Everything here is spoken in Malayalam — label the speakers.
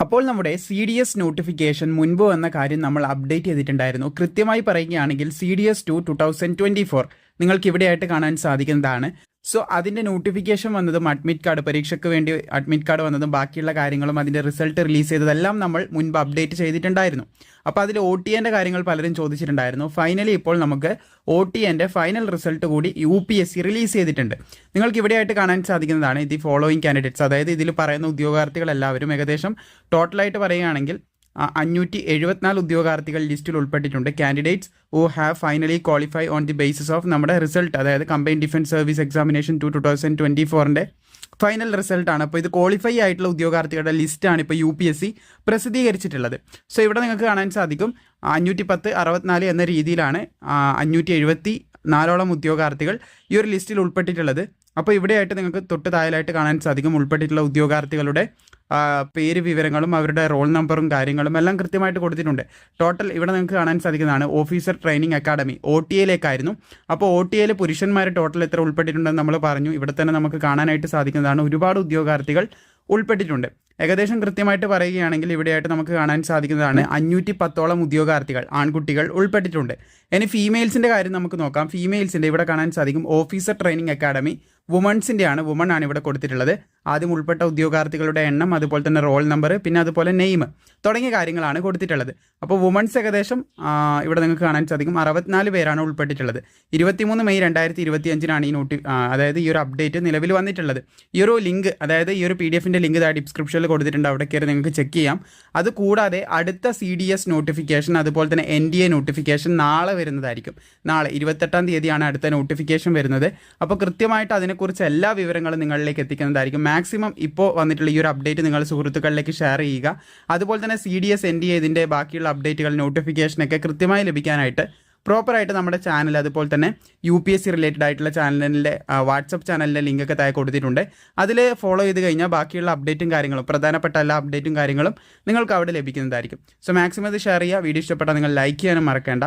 Speaker 1: അപ്പോൾ നമ്മുടെ സി ഡി എസ് നോട്ടിഫിക്കേഷൻ മുൻപ് വന്ന കാര്യം നമ്മൾ അപ്ഡേറ്റ് ചെയ്തിട്ടുണ്ടായിരുന്നു. കൃത്യമായി പറയുകയാണെങ്കിൽ C D S two two thousand twenty four നിങ്ങൾക്ക് ഇവിടെയായിട്ട് കാണാൻ സാധിക്കുന്നതാണ്. സോ അതിന്റെ നോട്ടിഫിക്കേഷൻ വന്നതും അഡ്മിറ്റ് കാർഡ് പരീക്ഷയ്ക്ക് വേണ്ടി അഡ്മിറ്റ് കാർഡ് വന്നതും ബാക്കിയുള്ള കാര്യങ്ങളും അതിന്റെ റിസൾട്ട് റിലീസ് ചെയ്തതെല്ലാം നമ്മൾ മുൻപ് അപ്ഡേറ്റ് ചെയ്തിട്ടുണ്ടായിരുന്നു. അപ്പോൾ അതിൽ ഒ ടി എന്റെ കാര്യങ്ങൾ പലരും ചോദിച്ചിട്ടുണ്ടായിരുന്നു. ഫൈനലി ഇപ്പോൾ നമുക്ക് ഒ ടി എന്റെ ഫൈനൽ റിസൾട്ട് കൂടി U P S C release ചെയ്തിട്ടുണ്ട്. നിങ്ങൾക്ക് ഇവിടെയായിട്ട് കാണാൻ സാധിക്കുന്നതാണ് ഇത് ഫോളോയിങ് കാൻഡിഡേറ്റ്സ് അതായത് ഇതിൽ പറയുന്ന ഉദ്യോഗാർത്ഥികളെല്ലാവരും ഏകദേശം ടോട്ടലായിട്ട് പറയുകയാണെങ്കിൽ അഞ്ഞൂറ്റി എഴുപത്തിനാല് ഉദ്യോഗാർത്ഥികൾ ലിസ്റ്റിൽ ഉൾപ്പെട്ടിട്ടുണ്ട്. Candidates who have finally qualify on the basis of നമ്മുടെ റിസൾട്ട് അതായത് combined defence service examination two two thousand twenty ഫോറിന്റെ ഫൈനൽ റിസൾട്ടാണ് അപ്പോൾ ഇത് ക്വാളിഫൈ ആയിട്ടുള്ള ഉദ്യോഗാർത്ഥികളുടെ ലിസ്റ്റാണ് ഇപ്പോൾ യു പി എസ് സി പ്രസിദ്ധീകരിച്ചിട്ടുള്ളത്. സോ ഇവിടെ നിങ്ങൾക്ക് കാണാൻ സാധിക്കും. അഞ്ഞൂറ്റി പത്ത് അറുപത്തിനാല് എന്ന രീതിയിലാണ് അഞ്ഞൂറ്റി എഴുപത്തി നാലോളം ഉദ്യോഗാർത്ഥികൾ ഈ ഒരു ലിസ്റ്റിൽ ഉൾപ്പെട്ടിട്ടുള്ളത്. അപ്പോൾ ഇവിടെയായിട്ട് നിങ്ങൾക്ക് തൊട്ട് താഴെയായിട്ട് കാണാൻ സാധിക്കും. ഉൾപ്പെട്ടിട്ടുള്ള ഉദ്യോഗാർത്ഥികളുടെ പേര് വിവരങ്ങളും അവരുടെ റോൾ നമ്പറും കാര്യങ്ങളും എല്ലാം കൃത്യമായിട്ട് കൊടുത്തിട്ടുണ്ട്. ടോട്ടൽ ഇവിടെ നിങ്ങൾക്ക് കാണാൻ സാധിക്കുന്നതാണ് officer training academy O T എയിലേക്കായിരുന്നു. അപ്പോൾ ഒ ടി എയിൽ പുരുഷന്മാർ ടോട്ടൽ എത്ര ഉൾപ്പെട്ടിട്ടുണ്ടെന്ന് നമ്മൾ പറഞ്ഞു. ഇവിടെ തന്നെ നമുക്ക് കാണാനായിട്ട് സാധിക്കുന്നതാണ് ഒരുപാട് ഉദ്യോഗാർത്ഥികൾ ഉൾപ്പെട്ടിട്ടുണ്ട്. ഏകദേശം കൃത്യമായിട്ട് പറയുകയാണെങ്കിൽ ഇവിടെയായിട്ട് നമുക്ക് കാണാൻ സാധിക്കുന്നതാണ് അഞ്ഞൂറ്റി പത്തോളം ഉദ്യോഗാർത്ഥികൾ ആൺകുട്ടികൾ ഉൾപ്പെട്ടിട്ടുണ്ട്. ഇനി ഫീമെയിൽസിന്റെ കാര്യം നമുക്ക് നോക്കാം. ഫീമെയിൽസിന്റെ ഇവിടെ കാണാൻ സാധിക്കും ഓഫീസർ ട്രെയിനിങ് അക്കാഡമി വുമൺസിന്റെ ആണ് വുമൺ ആണ് ഇവിടെ കൊടുത്തിട്ടുള്ളത്. ആദ്യം ഉൾപ്പെട്ട ഉദ്യോഗാർത്ഥികളുടെ എണ്ണം അതുപോലെ തന്നെ റോൾ നമ്പർ പിന്നെ അതുപോലെ നെയിം തുടങ്ങിയ കാര്യങ്ങളാണ് കൊടുത്തിട്ടുള്ളത്. അപ്പോൾ വുമൺസ് ഏകദേശം ഇവിടെ നിങ്ങൾക്ക് കാണാൻ സാധിക്കും. അറുപത്തിനാല് പേരാണ് ഉൾപ്പെട്ടിട്ടുള്ളത്. ഇരുപത്തിമൂന്ന് മെയ് രണ്ടായിരത്തി ഇരുപത്തി അഞ്ചിനാണ് ഈ നോട്ടി അതായത് ഈ ഒരു അപ്ഡേറ്റ് നിലവിൽ വന്നിട്ടുള്ളത്. ഈ ഒരു ലിങ്ക് അതായത് ഈ ഒരു പി ഡി എഫിന്റെ ലിങ്ക് ഡിസ്ക്രിപ്ഷനിൽ കൊടുത്തിട്ടുണ്ട്. അവിടെ കയറി നിങ്ങൾക്ക് ചെക്ക് ചെയ്യാം. അത് കൂടാതെ അടുത്ത സി ഡി എസ് നോട്ടിഫിക്കേഷൻ അതുപോലെ തന്നെ എൻ ഡി എ നോട്ടിഫിക്കേഷൻ നാളെ വരുന്നതായിരിക്കും. നാളെ ഇരുപത്തെട്ടാം തീയതിയാണ് അടുത്ത നോട്ടിഫിക്കേഷൻ വരുന്നത്. അപ്പോൾ കൃത്യമായിട്ട് അതിനെക്കുറിച്ച് എല്ലാ വിവരങ്ങളും നിങ്ങളിലേക്ക് എത്തിക്കുന്നതായിരിക്കും. മാക്സിമം ഇപ്പോൾ വന്നിട്ടുള്ള ഈ ഒരു അപ്ഡേറ്റ് നിങ്ങൾ സുഹൃത്തുക്കളിലേക്ക് ഷെയർ ചെയ്യുക. അതുപോലെ തന്നെ C D S N D ഇതിന്റെ ബാക്കിയുള്ള അപ്ഡേറ്റുകൾ നോട്ടിഫിക്കേഷനൊക്കെ കൃത്യമായി ലഭിക്കാനായിട്ട് പ്രോപ്പറായിട്ട് നമ്മുടെ ചാനൽ അതുപോലെ തന്നെ U P S C related ആയിട്ടുള്ള ചാനലിന്റെ വാട്സപ്പ് ചാനലിന്റെ ലിങ്കൊക്കെ താഴെ കൊടുത്തിട്ടുണ്ട്. അതിൽ ഫോളോ ചെയ്ത് കഴിഞ്ഞാൽ ബാക്കിയുള്ള അപ്ഡേറ്റും കാര്യങ്ങളും പ്രധാനപ്പെട്ട എല്ലാ അപ്ഡേറ്റും കാര്യങ്ങളും നിങ്ങൾക്ക് അവിടെ ലഭിക്കുന്നതായിരിക്കും. സോ മാക്സിമം ഇത് ഷെയർ ചെയ്യുക. വീഡിയോ ഇഷ്ടപ്പെട്ടാൽ നിങ്ങൾ ലൈക്ക് ചെയ്യാനും മറക്കേണ്ട.